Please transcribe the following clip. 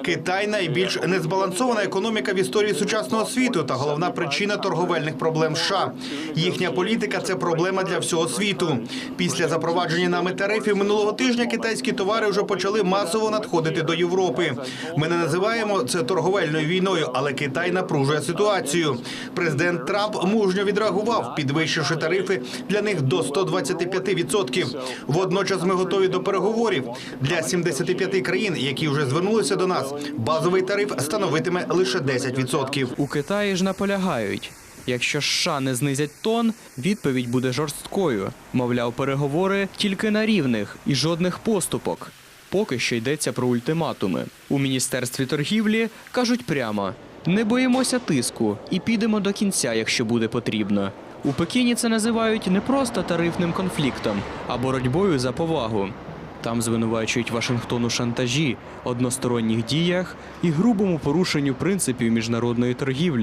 Китай найбільш незбалансована економіка в історії сучасного світу та головна причина торговельних проблем США. Їхня політика це проблема для всього світу. Після запровадження нами тарифів минулого тижня китайські товари вже почали масово надходити до Європи. Ми не називаємо це торговельною війною, але Китай напружує ситуацію. Президент Трамп мужньо відреагував, підвищивши тарифи для них до 125%. Водночас ми готові до переговорів для 75 країн, які вже звернулися до нас. Базовий тариф становитиме лише 10%. У Китаї ж наполягають. Якщо США не знизять тон, відповідь буде жорсткою. Мовляв, переговори тільки на рівних і жодних поступок. Поки що йдеться про ультиматуми. У міністерстві торгівлі кажуть прямо: не боїмося тиску і підемо до кінця, якщо буде потрібно. У Пекіні це називають не просто тарифним конфліктом, а боротьбою за повагу. Там звинувачують Вашингтон у шантажі, односторонніх діях і грубому порушенню принципів міжнародної торгівлі.